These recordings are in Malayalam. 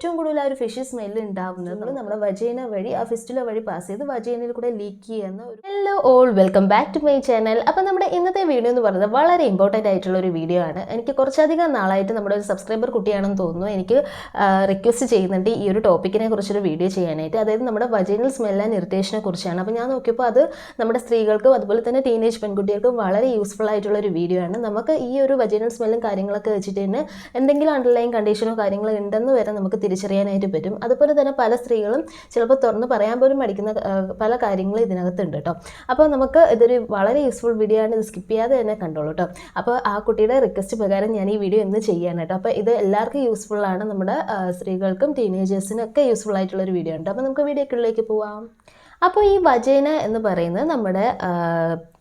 ഏറ്റവും കൂടുതൽ ആ ഒരു ഫിഷ് സ്മെല്ല് ഉണ്ടാവുന്നത് നമ്മൾ നമ്മുടെ വജേന വഴി ആ ഫിസ്റ്റുല വഴി പാസ് ചെയ്ത് വജേനയിൽ കൂടെ ലീക്ക് ചെയ്യുന്ന ഒരു hello all welcome back to my channel അപ്പോൾ നമ്മുടെ ഇന്നത്തെ വീഡിയോ എന്ന് പറയുന്നത് വളരെ ഇമ്പോർട്ടന്റ് ആയിട്ടുള്ള ഒരു വീഡിയോ ആണ്. എനിക്ക് കുറച്ചധികം നാളായിട്ട് നമ്മുടെ ഒരു സബ്സ്ക്രൈബർ കുട്ടിയാണെന്ന് തോന്നുന്നു. എനിക്ക് റിക്വസ്റ്റ് ചെയ്യുന്നുണ്ട് ഈ ഒരു ടോപ്പിക്കിനെ കുറിച്ചൊരു വീഡിയോ ചെയ്യാനായിട്ട്. അതായത് നമ്മുടെ വജൈനൽ സ്മെൽ ആൻഡ് ഇറിറ്റേഷനെ കുറിച്ചാണ്. അപ്പോൾ ഞാൻ നോക്കിയപ്പോൾ അത് നമ്മുടെ സ്ത്രീകൾക്കും അതുപോലെ തന്നെ ടീനേജ് പെൺകുട്ടികൾക്കും വളരെ യൂസ്ഫുൾ ആയിട്ടുള്ള ഒരു വീഡിയോ ആണ്. നമുക്ക് ഈ ഒരു വജൈനൽ സ്മെല്ലും കാര്യങ്ങളൊക്കെ വെച്ചിട്ട് തന്നെ എന്തെങ്കിലും അണ്ടർലൈൻ കണ്ടീഷനോ കാര്യങ്ങളോ ഉണ്ടെന്ന് വരെ നമുക്ക് തിരിച്ചറിയാനായിട്ട് പറ്റും. അതുപോലെ തന്നെ പല സ്ത്രീകളും ചിലപ്പോൾ തുറന്ന് പറയാൻ പോലും മടിക്കുന്ന പല കാര്യങ്ങളും ഇതിനകത്തുണ്ട് കേട്ടോ. അപ്പോൾ നമുക്ക് ഇതൊരു വളരെ യൂസ്ഫുൾ വീഡിയോ ആണ്. ഇത് സ്കിപ്പ് ചെയ്യാതെ തന്നെ കണ്ടോളൂ കേട്ടോ. അപ്പോൾ ആ കുട്ടിയുടെ റിക്വസ്റ്റ് പ്രകാരം ഞാൻ ഈ വീഡിയോ ഇന്ന് ചെയ്യാൻ കേട്ടോ. അപ്പോൾ ഇത് എല്ലാവർക്കും യൂസ്ഫുൾ ആണ്. നമ്മുടെ സ്ത്രീകൾക്കും ടീനേജേഴ്സിനും ഒക്കെ യൂസ്ഫുൾ ആയിട്ടുള്ള ഒരു വീഡിയോ ഉണ്ട് അപ്പോൾ നമുക്ക് വീഡിയോക്കുള്ളിലേക്ക് പോവാം. അപ്പോൾ ഈ വജൈന എന്ന് പറയുന്നത് നമ്മുടെ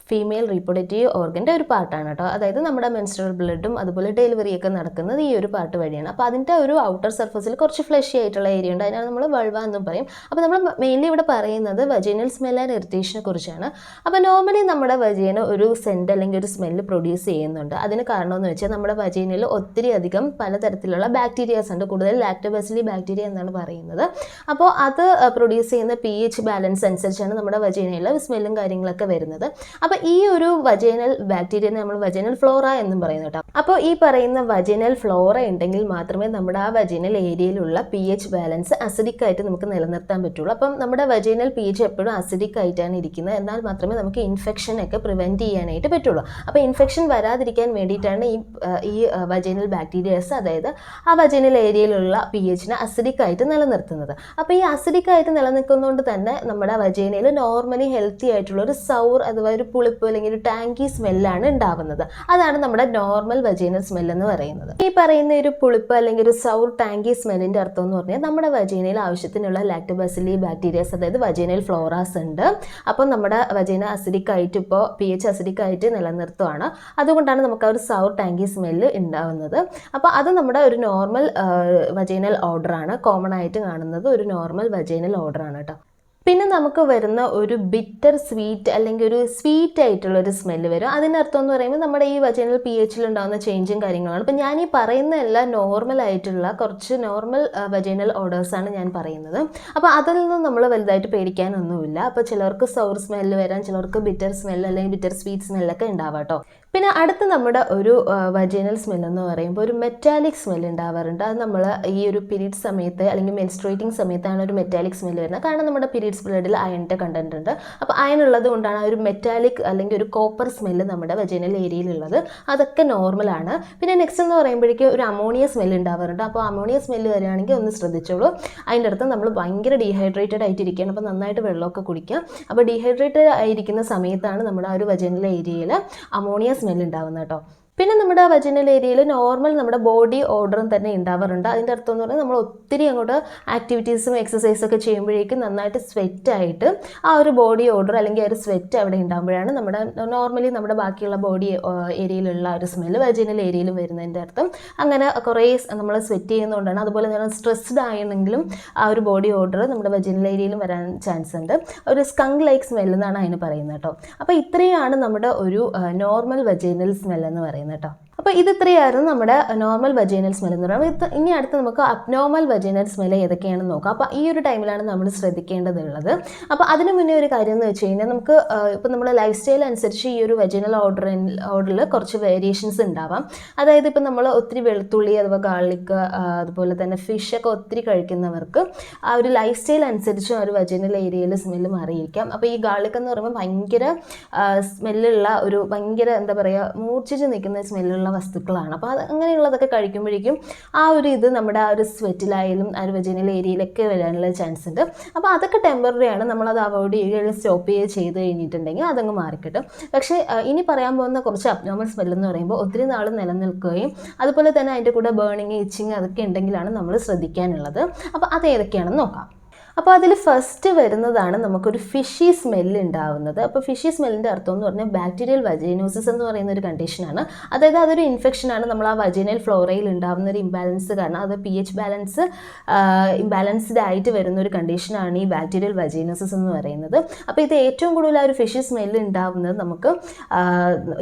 ഫീമെയിൽ റീപ്രൊഡക്റ്റീവ് ഓർഗന്റെ ഒരു പാർട്ടാണ് കേട്ടോ അതായത് നമ്മുടെ മെൻസ്ട്രൽ ബ്ലഡും അതുപോലെ ഡെലിവറിയൊക്കെ നടക്കുന്നത് ഈ ഒരു പാർട്ട് വഴിയാണ്. അപ്പോൾ അതിന്റെ ഒരു ഔട്ടർ സർഫസിൽ കുറച്ച് ഫ്ലഷി ആയിട്ടുള്ള ഏരിയ ഉണ്ട്. അതിനാണ് നമ്മൾ വൾവ എന്നും പറയും. അപ്പോൾ നമ്മൾ മെയിൻലി ഇവിടെ പറയുന്നത് വജീനൽ സ്മെൽ ആൻഡ് ഇറിറ്റേഷനെ കുറിച്ചാണ്. അപ്പോൾ നോർമലി നമ്മുടെ വജീന ഒരു സെന്റ് അല്ലെങ്കിൽ ഒരു സ്മെല്ല് പ്രൊഡ്യൂസ് ചെയ്യുന്നുണ്ട്. അതിന് കാരണമെന്ന് വെച്ചാൽ നമ്മുടെ വജീനയിൽ ഒത്തിരി അധികം പലതരത്തിലുള്ള ബാക്ടീരിയാസ് ഉണ്ട്. കൂടുതൽ ലാക്ടോബസിലി ബാക്ടീരിയ എന്നാണ് പറയുന്നത്. അപ്പോൾ അത് പ്രൊഡ്യൂസ് ചെയ്യുന്ന പി എച്ച് ബാലൻസ് അനുസരിച്ചാണ് നമ്മുടെ വജീനയിലെ സ്മെല്ലും കാര്യങ്ങളൊക്കെ വരുന്നത്. അപ്പോൾ ഈ ഒരു വജൈനൽ ബാക്ടീരിയ നമ്മൾ വജൈനൽ ഫ്ലോറ എന്നും പറയുന്നു കേട്ടോ. അപ്പോൾ ഈ പറയുന്ന വജൈനൽ ഫ്ലോറ ഉണ്ടെങ്കിൽ മാത്രമേ നമ്മുടെ ആ വജൈനൽ ഏരിയയിലുള്ള പി എച്ച് ബാലൻസ് അസിഡിക് ആയിട്ട് നമുക്ക് നിലനിർത്താൻ പറ്റുള്ളൂ. അപ്പം നമ്മുടെ വജൈനൽ പി എച്ച് എപ്പോഴും അസിഡിക് ആയിട്ടാണ് ഇരിക്കുന്നത്. എന്നാൽ മാത്രമേ നമുക്ക് ഇൻഫെക്ഷൻ ഒക്കെ പ്രിവെന്റ് ചെയ്യാനായിട്ട് പറ്റുള്ളൂ. അപ്പോൾ ഇൻഫെക്ഷൻ വരാതിരിക്കാൻ വേണ്ടിയിട്ടാണ് ഈ ഈ വജൈനൽ ബാക്ടീരിയസ് അതായത് ആ വജൈനൽ ഏരിയയിലുള്ള പി എച്ചിനെ അസിഡിക് ആയിട്ട് നിലനിർത്തുന്നത്. അപ്പോൾ ഈ അസിഡിക് ആയിട്ട് നിലനിൽക്കുന്നതുകൊണ്ട് തന്നെ നമ്മുടെ വജൈനയിൽ നോർമലി ഹെൽത്തി ആയിട്ടുള്ള ഒരു സൗർ അഥവാ ഒരു പുളിപ്പ് അല്ലെങ്കിൽ ഒരു ടാങ്കി സ്മെല്ലാണ് ഉണ്ടാവുന്നത് അതാണ് നമ്മുടെ നോർമൽ വജീന സ്മെൽ എന്ന് പറയുന്നത്. ഈ പറയുന്ന ഒരു പുളിപ്പ് അല്ലെങ്കിൽ ഒരു സൗർ ടാങ്കി സ്മെല്ലിന്റെ അർത്ഥം എന്ന് പറഞ്ഞാൽ നമ്മുടെ വജീനയിൽ ആവശ്യത്തിനുള്ള ലാക്ടോബസിലി ബാക്ടീരിയസ് അതായത് വജീനൽ ഫ്ലോറാസ് ഉണ്ട്. അപ്പം നമ്മുടെ വജീന അസിഡിക് ആയിട്ട് ഇപ്പോൾ പി എച്ച് അസിഡിക് ആയിട്ട് നിലനിർത്തുവാണ്. അതുകൊണ്ടാണ് നമുക്ക് ആ ഒരു സൗർ ടാങ്കി സ്മെല്ല് ഉണ്ടാവുന്നത്. അപ്പോൾ അത് നമ്മുടെ ഒരു നോർമൽ വജൈനൽ ആണ്. കോമൺ ആയിട്ട് കാണുന്നത് ഒരു നോർമൽ വജൈനൽ ആണ് കേട്ടോ. പിന്നെ നമുക്ക് വരുന്ന ഒരു ബിറ്റർ സ്വീറ്റ് അല്ലെങ്കിൽ ഒരു സ്വീറ്റ് ആയിട്ടുള്ള ഒരു സ്മെല്ല് വരും. അതിനർത്ഥം എന്ന് പറയുമ്പോൾ നമ്മുടെ ഈ വജനൽ പി എച്ചിൽ ഉണ്ടാകുന്ന ചേഞ്ചും കാര്യങ്ങളാണ്. അപ്പം ഞാൻ ഈ പറയുന്ന എല്ലാ നോർമൽ ആയിട്ടുള്ള കുറച്ച് നോർമൽ വജനൽ ഓർഡേഴ്സാണ് ഞാൻ പറയുന്നത്. അപ്പോൾ അതിൽ നിന്നും നമ്മൾ വലുതായിട്ട് പേടിക്കാനൊന്നുമില്ല. അപ്പോൾ ചിലർക്ക് സൗർ സ്മെല്ല് വരാൻ ചിലർക്ക് ബിറ്റർ സ്മെല്ല് അല്ലെങ്കിൽ ബിറ്റർ സ്വീറ്റ് സ്മെല്ലൊക്കെ ഉണ്ടാവാം കേട്ടോ. പിന്നെ അടുത്ത നമ്മുടെ ഒരു വജൈനൽ സ്മെൽ എന്ന് പറയുമ്പോൾ ഒരു മെറ്റാലിക് സ്മെൽ ഉണ്ടാവാറുണ്ട്. അത് നമ്മൾ ഈ ഒരു പീരീഡ് സമയത്ത് അല്ലെങ്കിൽ മെൻസ്ട്രേറ്റിംഗ് സമയത്താണ് ഒരു മെറ്റാലിക് സ്മെൽ വരുന്നത്. കാരണം നമ്മുടെ പീരീഡ്സ് ബ്ലഡിൽ അയണിന്റെ കണ്ടന്റ് ഉണ്ട്. അപ്പോൾ അയൺ ഉള്ളത് കൊണ്ടാണ് ഒരു മെറ്റാലിക് അല്ലെങ്കിൽ ഒരു കോപ്പർ സ്മെല്ല് നമ്മുടെ വജൈനൽ ഏരിയയിലുള്ളത് അതൊക്കെ നോർമലാണ് പിന്നെ നെക്സ്റ്റ് എന്ന് പറയുമ്പോഴേക്കും ഒരു അമോണിയ സ്മെല്ല് ഉണ്ടാവാറുണ്ട്. അപ്പോൾ അമോണിയ സ്മെല്ല് വരികയാണെങ്കിൽ ഒന്ന് ശ്രദ്ധിച്ചോളൂ. അതിന്റെ അടുത്ത് നമ്മൾ ഭയങ്കര ഡീഹൈഡ്രേറ്റഡ് ആയിട്ടിരിക്കുകയാണ്. അപ്പോൾ നന്നായിട്ട് വെള്ളമൊക്കെ കുടിക്കുക അപ്പോൾ ഡീഹൈഡ്രേറ്റഡ് ആയിരിക്കുന്ന സമയത്താണ് നമ്മുടെ ആ ഒരു വെജൈനൽ ഏരിയയിൽ അമോണിയ സ്മെല്ല് ഉണ്ടാവുന്നത് കേട്ടോ. പിന്നെ നമ്മുടെ വജനൽ ഏരിയയിൽ നോർമൽ നമ്മുടെ ബോഡി ഓർഡറും തന്നെ ഉണ്ടാവാറുണ്ട്. അതിന്റെ അർത്ഥം എന്ന് പറഞ്ഞാൽ നമ്മൾ ഒത്തിരി അങ്ങോട്ട് ആക്ടിവിറ്റീസും എക്സസൈസും ഒക്കെ ചെയ്യുമ്പോഴേക്കും നന്നായിട്ട് സ്വെറ്റ് ആയിട്ട് ആ ഒരു ബോഡി ഓർഡർ അല്ലെങ്കിൽ ആ ഒരു സ്വെറ്റ് അവിടെ ഉണ്ടാകുമ്പോഴാണ് നമ്മുടെ നോർമലി നമ്മുടെ ബാക്കിയുള്ള ബോഡി ഏരിയയിലുള്ള ഒരു സ്മെല്ല് വജനൽ ഏരിയയിൽ വരുന്നതിന്റെ അർത്ഥം. അങ്ങനെ കുറേ നമ്മൾ സ്വെറ്റ് ചെയ്യുന്നതുകൊണ്ടാണ്. അതുപോലെ തന്നെ സ്ട്രെസ്ഡ് ആയെങ്കിലും ആ ഒരു ബോഡി ഓർഡർ നമ്മുടെ വജനൽ ഏരിയയിലും വരാൻ ചാൻസ് ഉണ്ട്. ഒരു സ്കങ് ലൈക്ക് സ്മെല്ലെന്നാണ് അതിന് പറയുന്നത് കേട്ടോ. അപ്പോൾ ഇത്രയാണ് നമ്മുടെ ഒരു നോർമൽ വജൈനൽ സ്മെൽ എന്ന് പറയുന്നത്. കേട്ടോ. അപ്പോൾ ഇത് ഇത്രയായിരുന്നു നമ്മുടെ നോർമൽ വജൈനൽ സ്മെൽ എന്ന് പറയുന്നത്. ഇനി അടുത്ത് നമുക്ക് അബ്നോർമൽ വജൈനൽ സ്മെൽ ഏതൊക്കെയാണെന്ന് നോക്കാം. അപ്പോൾ ഈ ഒരു ടൈമിലാണ് നമ്മൾ ശ്രദ്ധിക്കേണ്ടതുള്ളത്. അപ്പോൾ അതിനു മുന്നേ ഒരു കാര്യം എന്ന് വെച്ച് കഴിഞ്ഞാൽ നമുക്ക് ഇപ്പോൾ നമ്മുടെ ലൈഫ് സ്റ്റൈൽ അനുസരിച്ച് ഈ ഒരു വജൈനൽ ഓർഡർ ഓർഡറിൽ കുറച്ച് വേരിയേഷൻസ് ഉണ്ടാവാം. അതായത് ഇപ്പോൾ നമ്മൾ ഒത്തിരി വെളുത്തുള്ളി അഥവാ ഗാർലിക് അതുപോലെ തന്നെ ഫിഷ് ഒക്കെ ഒത്തിരി കഴിക്കുന്നവർക്ക് ആ ഒരു ലൈഫ് സ്റ്റൈൽ അനുസരിച്ച് ആ ഒരു വജൈനൽ ഏരിയയിൽ സ്മെൽ മാറിയിരിക്കാം. അപ്പോൾ ഈ ഗാർലിക് എന്ന് പറയുമ്പോൾ ഭയങ്കര സ്മെല്ലുള്ള ഒരു ഭയങ്കര എന്താ പറയുക മൂർച്ഛിച്ച് നിൽക്കുന്ന സ്മെല്ലുള്ള വസ്തുക്കളാണ്. അപ്പോൾ അത് അങ്ങനെയുള്ളതൊക്കെ കഴിക്കുമ്പോഴേക്കും ആ ഒരു ഇത് നമ്മുടെ ആ ഒരു സ്വെറ്റിലായാലും ആ ഒരു വെജിനൽ ഏരിയയിലൊക്കെ വരാനുള്ള ചാൻസ് ഉണ്ട് അപ്പോൾ അതൊക്കെ ടെമ്പററി ആണ്. നമ്മളത് അവോയ്ഡ് ചെയ്യുകയും സ്റ്റോപ്പ് ചെയ്യുക ചെയ്ത് കഴിഞ്ഞിട്ടുണ്ടെങ്കിൽ അതങ്ങ് മാറിക്കിട്ടും. പക്ഷേ ഇനി പറയാൻ പോകുന്ന കുറച്ച് അബ്നോമൽ സ്മെൽ എന്ന് പറയുമ്പോൾ ഒത്തിരി നാൾ നിലനിൽക്കുകയും അതുപോലെ തന്നെ അതിന്റെ കൂടെ ബേണിങ് ഇച്ചിങ് അതൊക്കെ ഉണ്ടെങ്കിലാണ് നമ്മൾ ശ്രദ്ധിക്കാനുള്ളത്. അപ്പോൾ അത് ഏതൊക്കെയാണെന്ന് നോക്കാം. അപ്പോൾ അതിൽ ഫസ്റ്റ് വരുന്നതാണ് നമുക്കൊരു ഫിഷി സ്മെല്ല് ഉണ്ടാവുന്നത്. അപ്പോൾ ഫിഷി സ്മെല്ലിന്റെ അർത്ഥം എന്ന് പറഞ്ഞാൽ ബാക്ടീരിയൽ വജൈനോസിസ് എന്ന് പറയുന്ന ഒരു കണ്ടീഷനാണ് അതായത് അതൊരു ഇൻഫെക്ഷനാണ് നമ്മൾ ആ വജൈനൽ ഫ്ലോറയിൽ ഉണ്ടാവുന്ന ഒരു ഇംബാലൻസ് കാരണം അത് പി എച്ച് ബാലൻസ് ഇംബാലൻസ്ഡ് ആയിട്ട് വരുന്ന ഒരു കണ്ടീഷനാണ് ഈ ബാക്ടീരിയൽ വജൈനോസിസ് എന്ന് പറയുന്നത്. അപ്പോൾ ഇത് ഏറ്റവും കൂടുതൽ ആ ഒരു ഫിഷി സ്മെല്ല് ഉണ്ടാവുന്നത് നമുക്ക്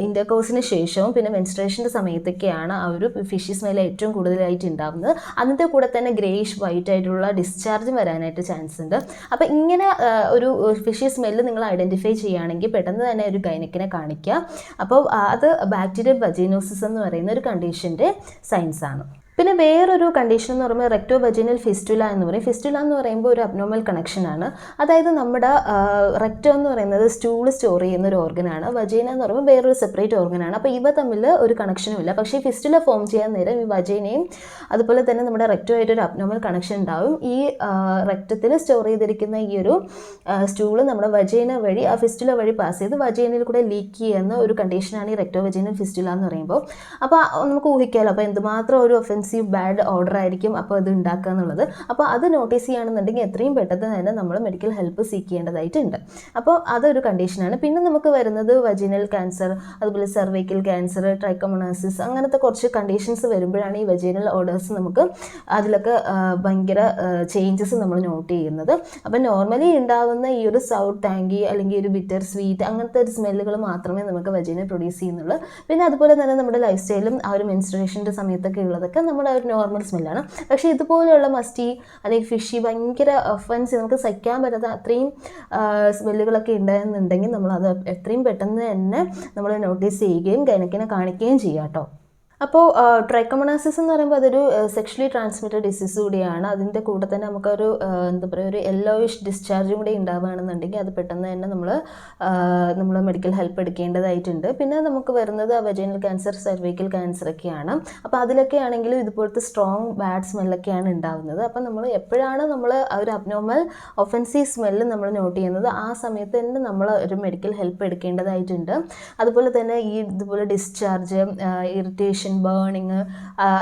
ഇന്റർകോഴ്സിന് ശേഷവും പിന്നെ മെൻസ്ട്രേഷന്റെ സമയത്തൊക്കെയാണ് ആ ഒരു ഫിഷി സ്മെല്ല് ഏറ്റവും കൂടുതലായിട്ട് ഉണ്ടാവുന്നത്. അതിന്റെ കൂടെ തന്നെ ഗ്രേയിഷ് വൈറ്റ് ആയിട്ടുള്ള ഡിസ്ചാർജ് വരാനായിട്ട് ചാൻസ് ഉണ്ട്. അപ്പോൾ ഇങ്ങനെ ഒരു ഫിഷി സ്മെല്ല് നിങ്ങൾ ഐഡന്റിഫൈ ചെയ്യുകയാണെങ്കിൽ പെട്ടെന്ന് തന്നെ ഒരു ഗൈനക്കിനെ കാണിക്കുക. അപ്പോൾ അത് ബാക്ടീരിയ വജീനോസിസ് എന്ന് പറയുന്ന ഒരു കണ്ടീഷന്റെ സയൻസ് ആണ്. പിന്നെ വേറൊരു കണ്ടീഷൻ എന്ന് പറയുമ്പോൾ റെക്ടോ വെജിനൽ ഫിസ്റ്റുല എന്ന് പറയും. ഫിസ്റ്റുല എന്ന് പറയുമ്പോൾ ഒരു അബ്നോമൽ കണക്ഷനാണ് അതായത് നമ്മുടെ റെക്ടോ എന്ന് പറയുന്നത് സ്റ്റൂൾ സ്റ്റോർ ചെയ്യുന്ന ഒരു ഓർഗനാണ് വജീന എന്ന് പറയുമ്പോൾ വേറൊരു സെപ്പറേറ്റ് ഓർഗനാണ് അപ്പോൾ ഇവ തമ്മിൽ ഒരു കണക്ഷനും ഇല്ല. പക്ഷേ ഫിസ്റ്റുല ഫോം ചെയ്യാൻ നേരം ഈ വജീനയും അതുപോലെ തന്നെ നമ്മുടെ റെക്ടോ ആയിട്ട് ഒരു അബ്നോമൽ കണക്ഷൻ ഉണ്ടാവും. ഈ റെക്ടത്തിൽ സ്റ്റോർ ചെയ്തിരിക്കുന്ന ഈ ഒരു സ്റ്റൂൾ നമ്മുടെ വജീന വഴി ആ ഫിസ്റ്റുല വഴി പാസ് ചെയ്ത് വജീനയിൽ കൂടെ ലീക്ക് ചെയ്യുന്ന ഒരു കണ്ടീഷനാണ് ഈ റെക്ടോ വജീനൽ ഫിസ്റ്റുല എന്ന് പറയുമ്പോൾ. അപ്പോൾ നമുക്ക് ഊഹിക്കാമല്ലോ അപ്പോൾ എന്തുമാത്രം ഒരു ഒഫൻസീവ് ബാഡ് ഓർഡർ ആയിരിക്കും അപ്പോൾ അത് ഉണ്ടാക്കുക എന്നുള്ളത്. അപ്പോൾ അത് നോട്ടീസ് ചെയ്യുകയാണെന്നുണ്ടെങ്കിൽ എത്രയും പെട്ടെന്ന് തന്നെ നമ്മൾ മെഡിക്കൽ ഹെൽപ്പ് സീക്ക് ചെയ്യേണ്ടതായിട്ടുണ്ട്. അപ്പോൾ അതൊരു കണ്ടീഷനാണ് പിന്നെ നമുക്ക് വരുന്നത് വജിനൽ ക്യാൻസർ അതുപോലെ സെർവൈക്കൽ ക്യാൻസർ ട്രൈക്കമോണാസിസ് അങ്ങനത്തെ കുറച്ച് കണ്ടീഷൻസ് വരുമ്പോഴാണ് ഈ വജീനൽ ഓർഡേഴ്സ് നമുക്ക് അതിലൊക്കെ ഭയങ്കര ചേഞ്ചസ് നമ്മൾ നോട്ട് ചെയ്യുന്നത്. അപ്പം നോർമലി ഉണ്ടാകുന്ന ഈ ഒരു സൗത്ത് ടാങ്കി അല്ലെങ്കിൽ ഒരു ബിറ്റർ സ്വീറ്റ് അങ്ങനത്തെ ഒരു സ്മെല്ലുകൾ മാത്രമേ നമുക്ക് വജീന പ്രൊഡ്യൂസ് ചെയ്യുന്നുള്ളൂ. പിന്നെ അതുപോലെ തന്നെ നമ്മുടെ ലൈഫ് സ്റ്റൈലും ആ ഒരു മെൻസ്ട്രേഷന്റെ സമയത്തൊക്കെ ഉള്ളതൊക്കെ നമ്മുടെ ഒരു നോർമൽ സ്മെല്ലാണ് പക്ഷേ ഇതുപോലെയുള്ള മസ്റ്റി അല്ലെങ്കിൽ ഫിഷി ഭയങ്കര ഒഫൻസ് നമുക്ക് സഹിക്കാൻ പറ്റാത്ത അത്രയും സ്മെല്ലുകളൊക്കെ ഉണ്ടായിരുന്നുണ്ടെങ്കിൽ നമ്മൾ അത് എത്രയും പെട്ടെന്ന് തന്നെ നമ്മൾ നോട്ടീസ് ചെയ്യുകയും ഗൈനക്കിനെ കാണിക്കുകയും ചെയ്യാം കേട്ടോ അപ്പോൾ ട്രൈക്കമണാസിസ് എന്ന് പറയുമ്പോൾ അതൊരു സെക്ഷലി ട്രാൻസ്മിറ്റഡ് ഡിസീസ് കൂടിയാണ്. അതിന്റെ കൂടെ തന്നെ നമുക്കൊരു എന്താ പറയുക ഒരു യെല്ലോയിഷ് ഡിസ്ചാർജും കൂടി ഉണ്ടാവുകയാണെന്നുണ്ടെങ്കിൽ അത് പെട്ടെന്ന് തന്നെ നമ്മൾ നമ്മൾ മെഡിക്കൽ ഹെൽപ്പ് എടുക്കേണ്ടതായിട്ടുണ്ട്. പിന്നെ നമുക്ക് വരുന്നത് വെജൈനൽ ക്യാൻസർ സെർവൈക്കൽ ക്യാൻസർ ഒക്കെയാണ്. അപ്പോൾ അതിലൊക്കെ ആണെങ്കിലും ഇതുപോലത്തെ സ്ട്രോങ് ബാഡ് സ്മെല്ലൊക്കെയാണ് ഉണ്ടാവുന്നത്. അപ്പോൾ നമ്മൾ എപ്പോഴാണ് നമ്മൾ ഒരു അബ്നോർമൽ ഒഫൻസീവ് സ്മെല്ല് നമ്മൾ നോട്ട് ചെയ്യുന്നത്? ആ സമയത്ത് തന്നെ നമ്മൾ ഒരു മെഡിക്കൽ ഹെൽപ്പ് എടുക്കേണ്ടതായിട്ടുണ്ട്. അതുപോലെ തന്നെ ഈ ഇതുപോലെ ഡിസ്ചാർജ് ഇറിറ്റേഷൻ ബേണിങ്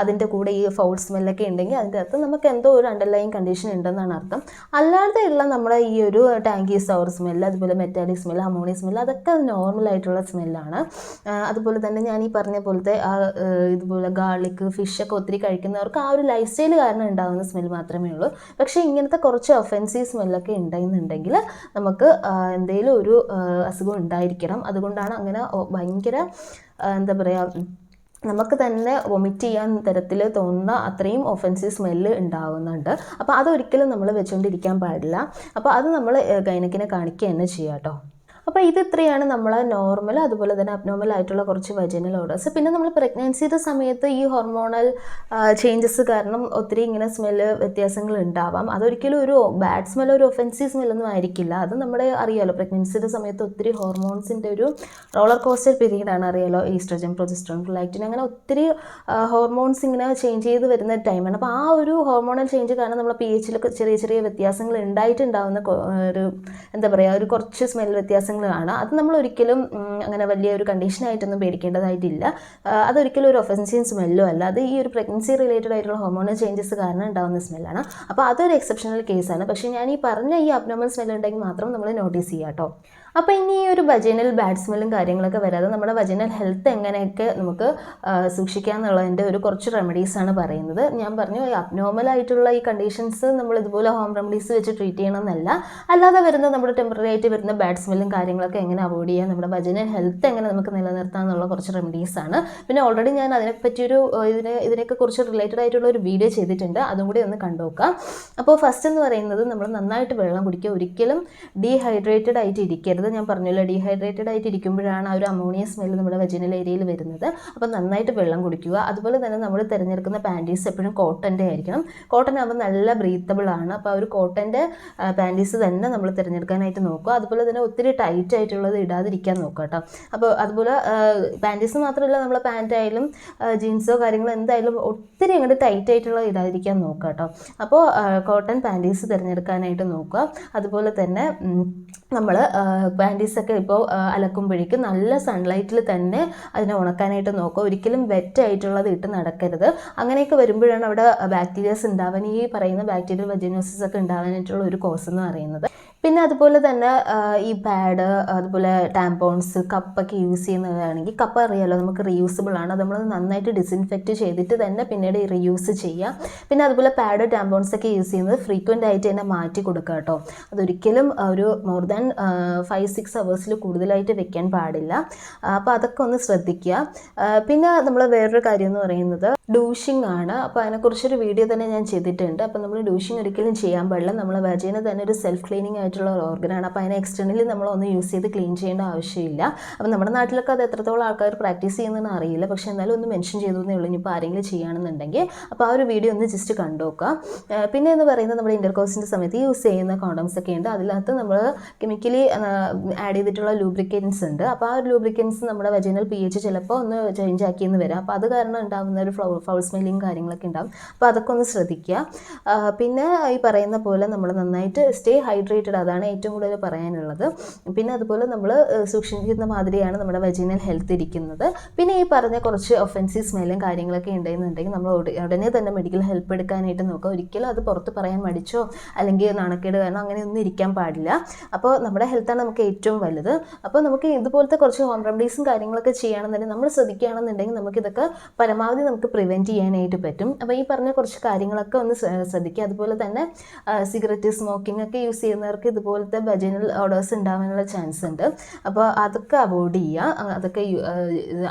അതിന്റെ കൂടെ ഈ ഫൗൾ സ്മെല്ലൊക്കെ ഉണ്ടെങ്കിൽ അതിന്റെ അകത്ത് നമുക്ക് എന്തോ ഒരു അണ്ടർലൈൻ കണ്ടീഷൻ ഉണ്ടെന്നാണ് അർത്ഥം. അല്ലാതെ ഉള്ള നമ്മുടെ ഈ ഒരു ടാങ്കി സവർ സ്മെല്ല് അതുപോലെ മെറ്റാലിക് സ്മെല്ല് അമോണിയ സ്മെല്ല് അതൊക്കെ നോർമൽ ആയിട്ടുള്ള സ്മെല്ലാണ് അതുപോലെ തന്നെ ഞാൻ ഈ പറഞ്ഞ പോലത്തെ ഇതുപോലെ ഗാർലിക് ഫിഷൊക്കെ ഒത്തിരി കഴിക്കുന്നവർക്ക് ആ ഒരു ലൈഫ് സ്റ്റൈൽ കാരണം ഉണ്ടാകുന്ന സ്മെൽ മാത്രമേ ഉള്ളൂ. പക്ഷേ ഇങ്ങനത്തെ കുറച്ച് ഒഫൻസീവ് സ്മെല്ലൊക്കെ ഉണ്ടെന്നുണ്ടെങ്കിൽ നമുക്ക് എന്തെങ്കിലും ഒരു അസുഖം ഉണ്ടായിരിക്കണം. അതുകൊണ്ടാണ് അങ്ങനെ ഭയങ്കര എന്താ പറയുക നമുക്ക് തന്നെ വൊമിറ്റ് ചെയ്യാൻ തരത്തിൽ തോന്നുന്ന അത്രയും ഒഫൻസീവ് സ്മെല്ല് ഉണ്ടാവുന്നുണ്ട്. അപ്പോൾ അതൊരിക്കലും നമ്മൾ വെച്ചുകൊണ്ടിരിക്കാൻ പാടില്ല. അപ്പോൾ അത് നമ്മൾ ഗൈനക്കിനെ കാണിക്കുക തന്നെ ചെയ്യാം കേട്ടോ അപ്പോൾ ഇത് ഇത്രയാണ് നമ്മൾ നോർമൽ അതുപോലെ തന്നെ അബ്നോർമൽ ആയിട്ടുള്ള കുറച്ച് വജനൽ ഓർഡേഴ്സ് പിന്നെ നമ്മൾ പ്രഗ്നൻസിയുടെ സമയത്ത് ഈ ഹോർമോണൽ ചേഞ്ചസ് കാരണം ഒത്തിരി ഇങ്ങനെ സ്മെല്ല് വ്യത്യാസങ്ങൾ ഉണ്ടാവാം. അതൊരിക്കലും ഒരു ബാഡ് സ്മെൽ ഒരു ഒഫൻസീവ് സ്മെല്ലൊന്നും ആയിരിക്കില്ല. അത് നമ്മുടെ അറിയാലോ പ്രഗ്നൻസിയുടെ സമയത്ത് ഒത്തിരി ഹോർമോൺസിന്റെ ഒരു റോളർ കോസ്റ്റർ പീരീഡാണ് അറിയാലോ ഈസ്ട്രജൻ പ്രൊജസ്ട്രോൺ ലൈറ്റിൻ അങ്ങനെ ഒത്തിരി ഹോർമോൺസ് ഇങ്ങനെ ചേഞ്ച് ചെയ്ത് വരുന്ന ടൈമാണ് അപ്പോൾ ആ ഒരു ഹോർമോണൽ ചേഞ്ച് കാരണം നമ്മൾ പി എച്ചിലൊക്കെ ചെറിയ ചെറിയ വ്യത്യാസങ്ങൾ ഉണ്ടായിട്ടുണ്ടാവുന്ന ഒരു എന്താ പറയുക ഒരു കുറച്ച് സ്മെൽ വ്യത്യാസങ്ങളാണ് അത് നമ്മൾ ഒരിക്കലും അങ്ങനെ വലിയ ഒരു കണ്ടീഷനായിട്ടൊന്നും പേടിക്കേണ്ടതായിട്ടില്ല. അതൊരിക്കലും ഒരു ഒഫൻസീവ് സ്മെല്ലോ അല്ല. അത് ഈ ഒരു പ്രഗ്നൻസി റിലേറ്റഡ് ആയിട്ടുള്ള ഹോർമോണൽ ചേഞ്ചസ് കാരണം ഉണ്ടാകുന്ന സ്മെല്ലാണ് അപ്പോൾ അതൊരു എക്സെപ്ഷണൽ കേസാണ് പക്ഷേ ഞാൻ ഈ പറഞ്ഞ ഈ അബ്നോമൽ സ്മെല്ലുണ്ടെങ്കിൽ മാത്രം നമ്മൾ നോട്ടീസ് ചെയ്യാം കേട്ടോ അപ്പോൾ ഇനി ഈ ഒരു വജൈനൽ ബാഡ് സ്മെല്ലും കാര്യങ്ങളൊക്കെ വരാതെ നമ്മുടെ വജൈനൽ ഹെൽത്ത് എങ്ങനെയൊക്കെ നമുക്ക് സൂക്ഷിക്കാം സൂക്ഷിക്കാമെന്നുള്ളതിന്റെ ഒരു കുറച്ച് റെമഡീസാണ് പറയുന്നത്. ഞാൻ പറഞ്ഞു ഈ അബ്നോർമൽ ആയിട്ടുള്ള ഈ കണ്ടീഷൻസ് നമ്മൾ ഇതുപോലെ ഹോം റെമഡീസ് വെച്ച് ട്രീറ്റ് ചെയ്യണമെന്നല്ല. അല്ലാതെ വരുന്ന നമ്മുടെ ടെമ്പററി ആയിട്ട് വരുന്ന ബാഡ് സ്മെല്ലും കാര്യങ്ങളൊക്കെ എങ്ങനെ അവോയ്ഡ് ചെയ്യാം നമ്മുടെ വജൈനൽ ഹെൽത്ത് എങ്ങനെ നമുക്ക് നിലനിർത്താം എന്നുള്ള കുറച്ച് റെമഡീസാണ് പിന്നെ ഓൾറെഡി ഞാൻ അതിനെപ്പറ്റിയൊരു ഇതിനെ ഇതിനൊക്കെ കുറിച്ച് റിലേറ്റഡ് ആയിട്ടുള്ള ഒരു വീഡിയോ ചെയ്തിട്ടുണ്ട്. അതും കൂടി ഒന്ന് കണ്ടുനോക്കാം അപ്പോൾ ഫസ്റ്റ് എന്ന് പറയുന്നത് നമ്മൾ നന്നായിട്ട് വെള്ളം കുടിക്കുക. ഒരിക്കലും ഡീഹൈഡ്രേറ്റഡ് ആയിട്ട് ഇരിക്കരുത് ഞാൻ പറഞ്ഞല്ലോ ഡീഹൈഡ്രേറ്റഡ് ആയിട്ട് ഇരിക്കുമ്പോഴാണ് ആ ഒരു അമോണിയ സ്മെല്ല് നമ്മുടെ വെജിനൽ ഏരിയയിൽ വരുന്നത്. അപ്പോൾ നന്നായിട്ട് വെള്ളം കുടിക്കുക. അതുപോലെ തന്നെ നമ്മൾ തിരഞ്ഞെടുക്കുന്ന പാന്റീസ് എപ്പോഴും കോട്ടന്റെ ആയിരിക്കണം. കോട്ടൺ ആകുമ്പോൾ നല്ല ബ്രീത്തബിൾ ആണ്. അപ്പോൾ ആ ഒരു കോട്ടന്റെ പാന്റീസ് തന്നെ നമ്മൾ തിരഞ്ഞെടുക്കാനായിട്ട് നോക്കുക. അതുപോലെ തന്നെ ഒത്തിരി ടൈറ്റ് ആയിട്ടുള്ളത് ഇടാതിരിക്കാൻ നോക്കുക കേട്ടോ. അപ്പോൾ അതുപോലെ പാന്റീസ് മാത്രമല്ല നമ്മളെ പാന്റ് ആയാലും ജീൻസോ കാര്യങ്ങളോ എന്തായാലും ഒത്തിരി അങ്ങോട്ട് ടൈറ്റ് ആയിട്ടുള്ള ഇടാതിരിക്കാൻ നോക്കുക കേട്ടോ. അപ്പോൾ കോട്ടൺ പാന്റീസ് തിരഞ്ഞെടുക്കാനായിട്ട് നോക്കുക. അതുപോലെ തന്നെ നമ്മൾ പാന്റീസൊക്കെ ഇപ്പോൾ അലക്കുമ്പോഴേക്കും നല്ല സൺലൈറ്റിൽ തന്നെ അതിനെ ഉണക്കാനായിട്ട് നോക്കുക. ഒരിക്കലും വെറ്റ് ആയിട്ടുള്ളത് ഇട്ട് നടക്കരുത്. അങ്ങനെയൊക്കെ വരുമ്പോഴാണ് അവിടെ ബാക്ടീരിയസ് ഉണ്ടാവാൻ ഈ പറയുന്ന ബാക്ടീരിയൽ വെജിനോസിസ് ഒക്കെ ഉണ്ടാവാനായിട്ടുള്ള ഒരു കോസ് എന്ന് പറയുന്നത്. പിന്നെ അതുപോലെ തന്നെ ഈ പാഡ് അതുപോലെ ടാമ്പോൺസ് കപ്പൊക്കെ യൂസ് ചെയ്യുന്നതാണെങ്കിൽ കപ്പ അറിയാലോ നമുക്ക് റീയൂസബിൾ ആണ്. നമ്മൾ നന്നായിട്ട് ഡിസിൻഫെക്റ്റ് ചെയ്തിട്ട് തന്നെ പിന്നീട് റീയൂസ് ചെയ്യാം. പിന്നെ അതുപോലെ പാഡ് ടാമ്പോൺസ് ഒക്കെ യൂസ് ചെയ്യുന്നത് ഫ്രീക്വന്റ് ആയിട്ട് തന്നെ മാറ്റി കൊടുക്കുക കേട്ടോ. അതൊരിക്കലും ഒരു മോർ ദാൻ ഫൈവ് സിക്സ് അവേഴ്സിൽ കൂടുതലായിട്ട് വെക്കാൻ പാടില്ല. അപ്പോൾ അതൊക്കെ ഒന്ന് ശ്രദ്ധിക്കുക. പിന്നെ നമ്മൾ വേറൊരു കാര്യം എന്ന് പറയുന്നത് ഡൂഷിംഗ് ആണ്. അപ്പോൾ അതിനെക്കുറിച്ചൊരു വീഡിയോ തന്നെ ഞാൻ ചെയ്തിട്ടുണ്ട്. അപ്പോൾ നമ്മൾ ഡൂഷിങ് ഒരിക്കലും ചെയ്യാൻ പാടില്ല. നമ്മൾ വജീന തന്നെ ഒരു സെൽഫ് ക്ലീനിങ് ആയിട്ടുള്ള ഒരു ഓർഗനാണ് അപ്പോൾ അതിനെ എക്സ്റ്റേണലി നമ്മൾ ഒന്ന് യൂസ് ചെയ്ത് ക്ലീൻ ചെയ്യേണ്ട ആവശ്യമില്ല. അപ്പോൾ നമ്മുടെ നാട്ടിലൊക്കെ അത് എത്രത്തോളം ആൾക്കാർ പ്രാക്ടീസ് ചെയ്യുന്നതെന്ന് അറിയില്ല. പക്ഷേ എന്നാലും ഒന്ന് മെൻഷൻ ചെയ്തു എന്നേ ഉള്ളൂ. ഇനിയിപ്പോൾ ആരെങ്കിലും ചെയ്യുകയാണെന്നുണ്ടെങ്കിൽ. അപ്പോൾ ആ ഒരു വീഡിയോ ഒന്ന് ജസ്റ്റ് കണ്ടുനോക്കുക പിന്നെ എന്ന് പറയുന്നത് നമ്മുടെ ഇന്റർകോഴ്സിന്റെ സമയത്ത് യൂസ് ചെയ്യുന്ന കോണ്ടംസ് ഒക്കെ ഉണ്ട്. അതിനകത്ത് നമ്മൾ കെമിക്കലി ആഡ് ചെയ്തിട്ടുള്ള ലൂബ്രിക്കൻസ് ഉണ്ട്. അപ്പോൾ ആ ഒരു ലൂബ്രിക്കൻസ് നമ്മുടെ വജീനൽ പി എച്ച് ചിലപ്പോൾ ഒന്ന് ചേഞ്ച് ആക്കിയെന്ന് വരാം. അപ്പോൾ അത് കാരണം ഉണ്ടാകുന്ന ഒരു ഫ്ലൗ ഫൗൾ സ്മെല്ലിങ് കാര്യങ്ങളൊക്കെ ഉണ്ടാകും അപ്പോൾ അതൊക്കെ ഒന്ന് ശ്രദ്ധിക്കുക. പിന്നെ ഈ പറയുന്ന പോലെ നമ്മൾ നന്നായിട്ട് സ്റ്റേ ഹൈഡ്രേറ്റഡ് അതാണ് ഏറ്റവും കൂടുതൽ പറയാനുള്ളത്. പിന്നെ അതുപോലെ നമ്മൾ സൂക്ഷിക്കുന്ന മാതിരിയാണ് നമ്മുടെ വെജിനൽ ഹെൽത്ത് ഇരിക്കുന്നത്. പിന്നെ ഈ പറഞ്ഞ കുറച്ച് ഒഫൻസീവ് സ്മെല്ലും കാര്യങ്ങളൊക്കെ ഉണ്ടെന്നുണ്ടെങ്കിൽ നമ്മൾ ഉടനെ തന്നെ മെഡിക്കൽ ഹെൽപ്പ് എടുക്കാനായിട്ട് നോക്കുക. ഒരിക്കലും അത് പുറത്ത് പറയാൻ മടിച്ചോ അല്ലെങ്കിൽ നാണക്കേട് കാരണം അങ്ങനെ ഒന്നും ഇരിക്കാൻ പാടില്ല. അപ്പോൾ നമ്മുടെ ഹെൽത്താണ് നമുക്ക് ഏറ്റവും വലുത്. അപ്പോൾ നമുക്ക് ഇതുപോലത്തെ കുറച്ച് ഹോം റെമഡീസും കാര്യങ്ങളൊക്കെ ചെയ്യുകയാണെന്നുണ്ടെങ്കിൽ നമ്മൾ ശ്രദ്ധിക്കുകയാണെന്നുണ്ടെങ്കിൽ നമുക്കിതൊക്കെ പരമാവധി നമുക്ക് പ്രിവെന്റ് ചെയ്യാനായിട്ട് പറ്റും. അപ്പോൾ ഈ പറഞ്ഞ കുറച്ച് കാര്യങ്ങളൊക്കെ ഒന്ന് ശ്ര- ശ്രദ്ധിക്കുക. അതുപോലെ തന്നെ സിഗരറ്റ് സ്മോക്കിംഗ് ഒക്കെ യൂസ് ചെയ്യുന്നവർക്ക് ഇതുപോലത്തെ ബജനൽ ഓർഡേഴ്സ് ഉണ്ടാവാനുള്ള ചാൻസ് ഉണ്ട്. അപ്പോൾ അതൊക്കെ അവോയ്ഡ് ചെയ്യുക. അതൊക്കെ ആ,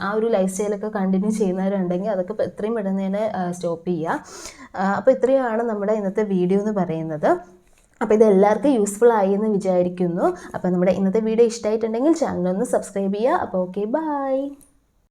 ആ ഒരു ലൈഫ് സ്റ്റൈലൊക്കെ കണ്ടിന്യൂ ചെയ്യുന്നവരുണ്ടെങ്കിൽ അതൊക്കെ എത്രയും പെട്ടെന്ന് തന്നെ സ്റ്റോപ്പ് ചെയ്യുക. അപ്പോൾ ഇത്രയാണ് നമ്മുടെ ഇന്നത്തെ വീഡിയോ എന്ന് പറയുന്നത്. അപ്പോൾ ഇത് എല്ലാവർക്കും യൂസ്ഫുൾ ആയി എന്ന് വിചാരിക്കുന്നു. അപ്പോൾ നമ്മുടെ ഇന്നത്തെ വീഡിയോ ഇഷ്ടമായിട്ടുണ്ടെങ്കിൽ ചാനൽ ഒന്ന് സബ്സ്ക്രൈബ് ചെയ്യുക. അപ്പോൾ ഓക്കെ ബൈ